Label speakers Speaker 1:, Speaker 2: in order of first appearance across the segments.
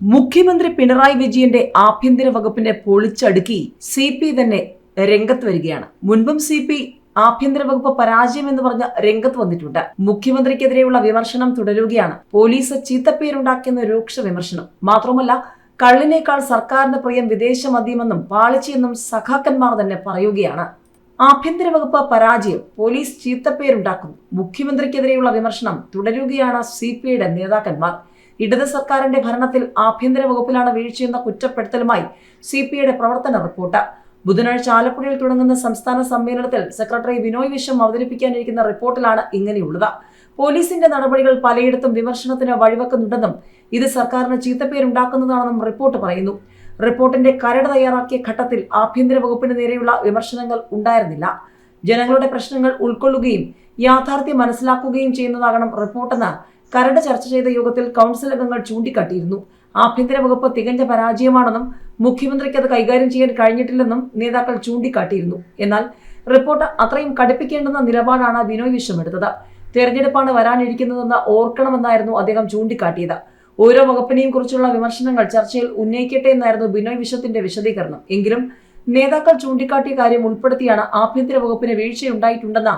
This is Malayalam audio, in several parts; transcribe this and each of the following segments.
Speaker 1: മുഖ്യമന്ത്രി പിണറായി വിജയന്റെ ആഭ്യന്തര വകുപ്പിനെ പൊളിച്ചടുക്കി സി പി തന്നെ രംഗത്ത് വരികയാണ്. മുൻപും സി പി ആഭ്യന്തര വകുപ്പ് പരാജയം എന്ന് പറഞ്ഞ് രംഗത്ത് വന്നിട്ടുണ്ട്. മുഖ്യമന്ത്രിക്കെതിരെയുള്ള വിമർശനം തുടരുകയാണ്. പോലീസ് ചീത്തപ്പേരുണ്ടാക്കിയെന്ന രൂക്ഷ വിമർശനം. മാത്രമല്ല കള്ളിനേക്കാൾ സർക്കാരിന് പ്രിയം വിദേശ മദ്യമെന്നും പാളിച്ചയെന്നും സഖാക്കന്മാർ തന്നെ പറയുകയാണ്. ആഭ്യന്തര വകുപ്പ് പരാജയം പോലീസ് ചീത്തപ്പേരുണ്ടാക്കുന്നു. മുഖ്യമന്ത്രിക്കെതിരെയുള്ള വിമർശനം തുടരുകയാണ് സി പി നേതാക്കന്മാർ. ഇടത് സർക്കാരിന്റെ ഭരണത്തിൽ ആഭ്യന്തര വകുപ്പിലാണ് വീഴ്ചയെന്ന കുറ്റപ്പെടുത്തലുമായി സി പി ഐയുടെ പ്രവർത്തന റിപ്പോർട്ട്. ബുധനാഴ്ച ആലപ്പുഴയിൽ തുടങ്ങുന്ന സംസ്ഥാന സമ്മേളനത്തിൽ സെക്രട്ടറി ബിനോയ് വിശ്വം അവതരിപ്പിക്കാനിരിക്കുന്ന റിപ്പോർട്ടിലാണ് ഇങ്ങനെയുള്ളത്. പോലീസിന്റെ നടപടികൾ പലയിടത്തും വിമർശനത്തിന് വഴിവെക്കുന്നുണ്ടെന്നും ഇത് സർക്കാരിന് ചീത്തപ്പേരുണ്ടാക്കുന്നതാണെന്നും റിപ്പോർട്ട് പറയുന്നു. റിപ്പോർട്ടിന്റെ കരട് തയ്യാറാക്കിയ ഘട്ടത്തിൽ ആഭ്യന്തര വകുപ്പിന് നേരെയുള്ള വിമർശനങ്ങൾ ഉണ്ടായിരുന്നില്ല. ജനങ്ങളുടെ പ്രശ്നങ്ങൾ ഉൾക്കൊള്ളുകയും യാഥാർത്ഥ്യം മനസ്സിലാക്കുകയും ചെയ്യുന്നതാകണം റിപ്പോർട്ടെന്ന് കരട് ചർച്ച ചെയ്ത യോഗത്തിൽ കൗൺസിൽ അംഗങ്ങൾ ചൂണ്ടിക്കാട്ടിയിരുന്നു. ആഭ്യന്തര വകുപ്പ് തികഞ്ഞ പരാജയമാണെന്നും മുഖ്യമന്ത്രിക്ക് അത് കൈകാര്യം ചെയ്യാൻ കഴിഞ്ഞിട്ടില്ലെന്നും നേതാക്കൾ ചൂണ്ടിക്കാട്ടിയിരുന്നു. എന്നാൽ റിപ്പോർട്ട് അത്രയും കടുപ്പിക്കേണ്ടെന്ന നിലപാടാണ് ബിനോയ് വിശ്വം എടുത്തത് തെരഞ്ഞെടുപ്പാണ് വരാനിരിക്കുന്നതെന്ന് ഓർക്കണമെന്നായിരുന്നു അദ്ദേഹം ചൂണ്ടിക്കാട്ടിയത്. ഓരോ വകുപ്പിനെയും കുറിച്ചുള്ള വിമർശനങ്ങൾ ചർച്ചയിൽ ഉന്നയിക്കട്ടെ എന്നായിരുന്നു ബിനോയ് വിശ്വത്തിന്റെ വിശദീകരണം. എങ്കിലും നേതാക്കൾ ചൂണ്ടിക്കാട്ടിയ കാര്യം ഉൾപ്പെടുത്തിയാണ് ആഭ്യന്തര വകുപ്പിന് വീഴ്ചയുണ്ടായിട്ടുണ്ടെന്ന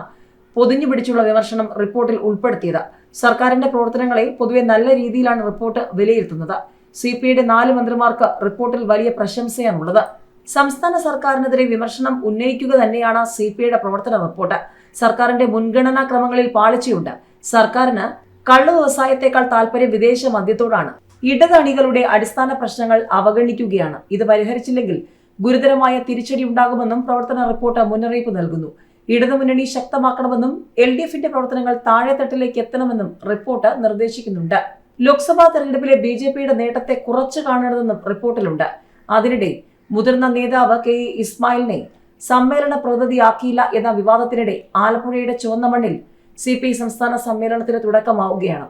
Speaker 1: പൊതിഞ്ഞു പിടിച്ചുള്ള വിമർശനം റിപ്പോർട്ടിൽ ഉൾപ്പെടുത്തിയത്. സർക്കാരിന്റെ പ്രവർത്തനങ്ങളെ പൊതുവെ നല്ല രീതിയിലാണ് റിപ്പോർട്ട് വിലയിരുത്തുന്നത്. സി പി ഐയുടെ നാല് മന്ത്രിമാർക്ക് റിപ്പോർട്ടിൽ വലിയ പ്രശംസയാണുള്ളത്. സംസ്ഥാന സർക്കാരിനെതിരെ വിമർശനം ഉന്നയിക്കുക തന്നെയാണ് സി പി ഐയുടെ പ്രവർത്തന റിപ്പോർട്ട് സർക്കാരിന്റെ മുൻഗണനാ ക്രമങ്ങളിൽ പാളിച്ചയുണ്ട്. സർക്കാരിന് കള്ളു വ്യവസായത്തെക്കാൾ താല്പര്യം വിദേശ മദ്യത്തോടാണ്. ഇടതണികളുടെ അടിസ്ഥാന പ്രശ്നങ്ങൾ അവഗണിക്കുകയാണ്. ഇത് പരിഹരിച്ചില്ലെങ്കിൽ ഗുരുതരമായ തിരിച്ചടി ഉണ്ടാകുമെന്നും പ്രവർത്തന റിപ്പോർട്ട് മുന്നറിയിപ്പ് നൽകുന്നു. ഇടതുമുന്നണി ശക്തമാക്കണമെന്നും എൽ ഡി എഫിന്റെ പ്രവർത്തനങ്ങൾ താഴെത്തട്ടിലേക്ക് എത്തണമെന്നും റിപ്പോർട്ട് നിർദ്ദേശിക്കുന്നുണ്ട്. ലോക്സഭാ തെരഞ്ഞെടുപ്പിലെ ബി ജെ പിയുടെ നേട്ടത്തെ കുറച്ചു കാണരുതെന്നും റിപ്പോർട്ടിലുണ്ട്. അതിനിടെ മുതിർന്ന നേതാവ് കെ ഇസ്മായിലിനെ സമ്മേളന പ്രതിനിധിയാക്കിയില്ല എന്ന വിവാദത്തിനിടെ ആലപ്പുഴയുടെ ചുവന്ന മണ്ണിൽ സി പി സംസ്ഥാന സമ്മേളനത്തിന് തുടക്കമാവുകയാണ്.